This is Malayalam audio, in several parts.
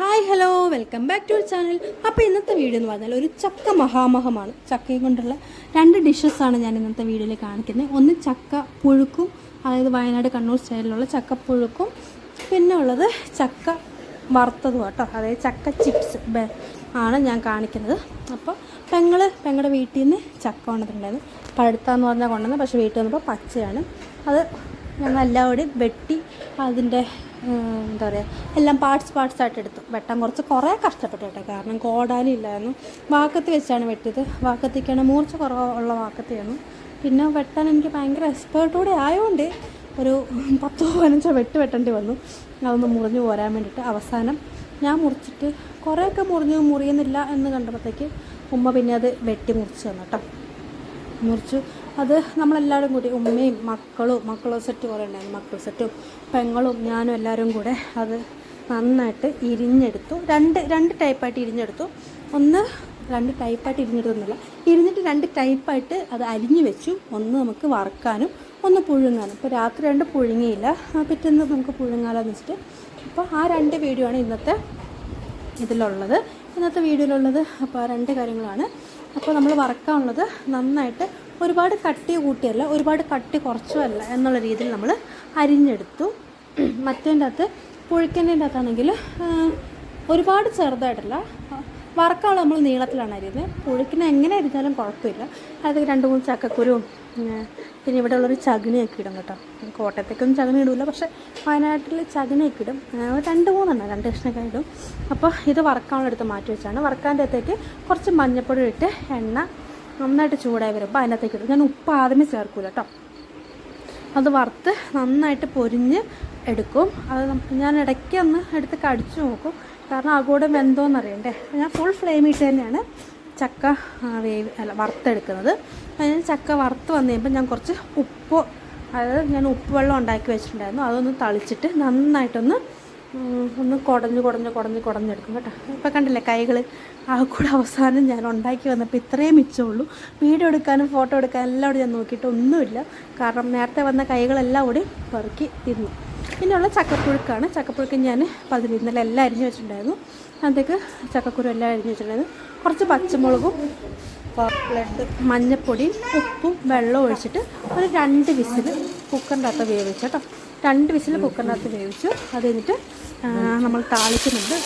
Hi hello welcome back to channel. അപ്പോൾ ഇന്നത്തെ വീഡിയോ എന്ന് പറഞ്ഞാൽ ഒരു ചക്ക മഹാമഹമാണ്. ചക്കയും കൊണ്ടുള്ള രണ്ട് ഡിഷസാണ് ഞാൻ ഇന്നത്തെ വീഡിയോയിൽ കാണിക്കുന്നത്. ഒന്ന് ചക്ക പുഴുക്കും അതായത് വയനാട് കണ്ണൂർ സ്റ്റൈലിലുള്ള ചക്ക പുഴുക്കും. പിന്നെ ഉള്ളത് ചക്ക വറുത്തതും കേട്ടോ. അതായത് ചക്ക ചിപ്സ് ആണ് ഞാൻ കാണിക്കുന്നത്. അപ്പോൾ പെങ്ങൾ പെങ്ങളുടെ വീട്ടിൽ നിന്ന് ചക്ക കൊണ്ടിട്ടുണ്ടായിരുന്നു പഴുത്താന്ന് പറഞ്ഞാൽ കൊണ്ടുവന്നത്. പക്ഷേ വീട്ടിൽ വന്നപ്പോൾ പച്ചയാണ്. അത് ഞങ്ങൾ എല്ലാവരും വെട്ടി അതിന്റെ എന്താ പറയുക എല്ലാം പാർട്സ് പാർട്സ് ആയിട്ട് എടുത്തു. വെട്ടാൻ കുറച്ച് കുറേ കഷ്ടപ്പെട്ടു കേട്ടോ. കാരണം കോടാലി ഇല്ലായിരുന്നു. വാക്കത്തി വെച്ചാണ് വെട്ടിയത്. വാക്കത്തിക്കാണ് മൂർച്ച കുറവുള്ള വാക്കത്തിയായിരുന്നു പിന്നെ വെട്ടാൻ എനിക്ക് ഭയങ്കര എക്സ്പേർട്ടോടെ ആയതുകൊണ്ട് ഒരു പത്തോ പതിനഞ്ചോ വെട്ട് വെട്ടേണ്ടി വന്നു. അതൊന്ന് മുറിഞ്ഞു പോരാൻ വേണ്ടിയിട്ട് അവസാനം ഞാൻ മുറിച്ചിട്ട് കുറേയൊക്കെ മുറിഞ്ഞു മുറിയുന്നില്ല എന്ന് കണ്ടപ്പോഴത്തേക്ക് ഉമ്മ പിന്നെ അത് വെട്ടി മുറിച്ച് തന്നു കേട്ടോ. മുറിച്ചു. അത് നമ്മളെല്ലാവരും കൂടി ഉമ്മയും മക്കളും മക്കളോ സെറ്റ് കുറേ ഉണ്ടായിരുന്നു. മക്കൾ സെറ്റും പെങ്ങളും ഞാനും എല്ലാവരും കൂടെ അത് നന്നായിട്ട് ഇരിഞ്ഞെടുത്തു. രണ്ട് രണ്ട് ടൈപ്പായിട്ട് ഇരിഞ്ഞെടുത്തു. ഒന്ന് രണ്ട് ടൈപ്പായിട്ട് ഇരിഞ്ഞെടുത്തൊന്നുമില്ല. ഇരിഞ്ഞിട്ട് രണ്ട് ടൈപ്പായിട്ട് അത് അരിഞ്ഞു വെച്ചു. ഒന്ന് നമുക്ക് വറുക്കാനും ഒന്ന് പുഴുങ്ങാനും. ഇപ്പോൾ രാത്രി രണ്ട് പുഴുങ്ങിയില്ല. പിറ്റേന്ന് നമുക്ക് പുഴുങ്ങാലോന്ന് വെച്ചിട്ട്. അപ്പോൾ ആ രണ്ട് വീഡിയോ ആണ് ഇന്നത്തെ ഇതിലുള്ളത്. ഇന്നത്തെ വീഡിയോയിലുള്ളത് അപ്പോൾ ആ രണ്ട് കാര്യങ്ങളാണ്. അപ്പോൾ നമ്മൾ വറക്കാനുള്ളത് നന്നായിട്ട് ഒരുപാട് കട്ടി കൂട്ടിയല്ല ഒരുപാട് കട്ടി കുറച്ചുമല്ല എന്നുള്ള രീതിയിൽ നമ്മൾ അരിഞ്ഞെടുത്തു. മറ്റേന്റെ അകത്ത് പുഴുക്കന്റെ അകത്താണെങ്കിൽ ഒരുപാട് ചെറുതായിട്ടല്ല വറക്കാൾ നമ്മൾ നീളത്തിലാണ് അരിയുന്നത്. പുഴുക്കിനെ എങ്ങനെ അരിഞ്ഞാലും കുഴപ്പമില്ല. അത് രണ്ട് മൂന്ന് ചക്കക്കുരുവും ഉം, പിന്നെ ഇവിടെ ഉള്ളൊരു ചകിനിയൊക്കെ ഇടും കേട്ടോ. കോട്ടയത്തേക്കൊന്നും ചകിനി ഇടില്ല പക്ഷേ വയനാട്ടിൽ ചകിനിയൊക്കെ ഇടും. രണ്ട് മൂന്നെണ്ണം രണ്ട് കഷ്ണമൊക്കെ ഇടും. അപ്പോൾ ഇത് വറക്കാനുള്ളടുത്ത് മാറ്റി വെച്ചാണ്. വറക്കാന്റെ അകത്തേക്ക് കുറച്ച് മഞ്ഞപ്പൊടി ഇട്ട് എണ്ണ നന്നായിട്ട് ചൂടായി വരുമ്പോൾ അതിനകത്തേക്ക് ഇടും. ഞാൻ ഉപ്പ് ആദ്യമേ ചേർക്കൂല കേട്ടോ അത് വറുത്ത് നന്നായിട്ട് പൊരിഞ്ഞ് എടുക്കും. അത് ഞാൻ ഇടയ്ക്ക് ഒന്ന് എടുത്ത് കടിച്ചു നോക്കും. കാരണം അകൂടെ വെന്തോന്ന് അറിയണ്ടേ ഞാൻ ഫുൾ ഫ്ലെയിമിട്ട് തന്നെയാണ് ചക്ക വേവ് അല്ല വറുത്തെടുക്കുന്നത്. അതിന് ചക്ക വറുത്ത് വന്നു കഴിയുമ്പോൾ ഞാൻ കുറച്ച് ഉപ്പ് അതായത് ഞാൻ ഉപ്പ് വെള്ളം ഉണ്ടാക്കി വെച്ചിട്ടുണ്ടായിരുന്നു. അതൊന്ന് തളിച്ചിട്ട് നന്നായിട്ടൊന്ന് ഒന്ന് കുടഞ്ഞ് കുടഞ്ഞ് കുടഞ്ഞ് കുടഞ്ഞെടുക്കും കേട്ടോ. ഇപ്പം കണ്ടില്ലേ കൈകൾ ആ കൂടെ അവസാനം ഞാൻ ഉണ്ടാക്കി വന്നപ്പോൾ ഇത്രയും മിച്ചമുള്ളൂ. വീഡിയോ എടുക്കാനും ഫോട്ടോ എടുക്കാനും എല്ലാം കൂടി ഞാൻ നോക്കിയിട്ട് ഒന്നുമില്ല. കാരണം നേരത്തെ വന്ന കൈകളെല്ലാം കൂടി പെറുക്കി തിന്നു. പിന്നെയുള്ള ചക്കപ്പുഴുക്കാണ്. ചക്കപ്പുഴുക്ക് ഞാൻ പതിവ് ഇന്നലെ എല്ലാം അരിഞ്ഞ് വെച്ചിട്ടുണ്ടായിരുന്നു. അതിലേക്ക് ചക്കക്കുരു എല്ലാം അരിഞ്ഞ് വെച്ചിട്ടുണ്ടായിരുന്നു. കുറച്ച് പച്ചമുളകും ബ്ലഡ് മഞ്ഞപ്പൊടിയും ഉപ്പും വെള്ളവും ഒഴിച്ചിട്ട് ഒരു രണ്ട് വിസിൽ കുക്കറിന്റെ അകത്ത് വേവിച്ചു കേട്ടോ. രണ്ട് വിസിൽ കുക്കറിന്റെ അകത്ത് വേവിച്ചു. അത് കഴിഞ്ഞിട്ട് നമ്മൾ താളിക്കുന്നുണ്ട്.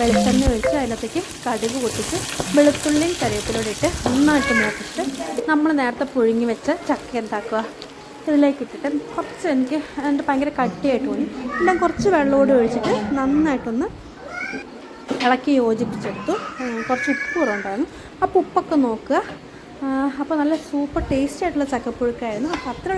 വെളിച്ചെണ്ണ ഒഴിച്ച് അതിനകത്തേക്ക് കടുക് പൊട്ടിച്ച് വെളുത്തുള്ളിയും കറിവേപ്പിലൂടെ ഇട്ട് നന്നായിട്ട് മൂപ്പിച്ചിട്ട് നമ്മൾ നേരത്തെ പുഴുങ്ങി വെച്ച ചക്ക എന്താക്കുക? ഇതിലേക്ക് ഇട്ടിട്ട് കുറച്ച് എനിക്ക് എന്റെ ഭയങ്കര കട്ടിയായിട്ട് തോന്നി. എല്ലാം കുറച്ച് വെള്ളമോട് ഒഴിച്ചിട്ട് നന്നായിട്ടൊന്ന് ഇളക്കി യോജിപ്പിച്ചെടുത്തു. കുറച്ച് ഉപ്പ് കുറവുണ്ടായിരുന്നു. അപ്പോൾ ഉപ്പൊക്കെ നോക്കുക. അപ്പോൾ നല്ല സൂപ്പർ ടേസ്റ്റ് ആയിട്ടുള്ള ചക്കപ്പുഴുക്കായിരുന്നു. അപ്പോൾ അത്ര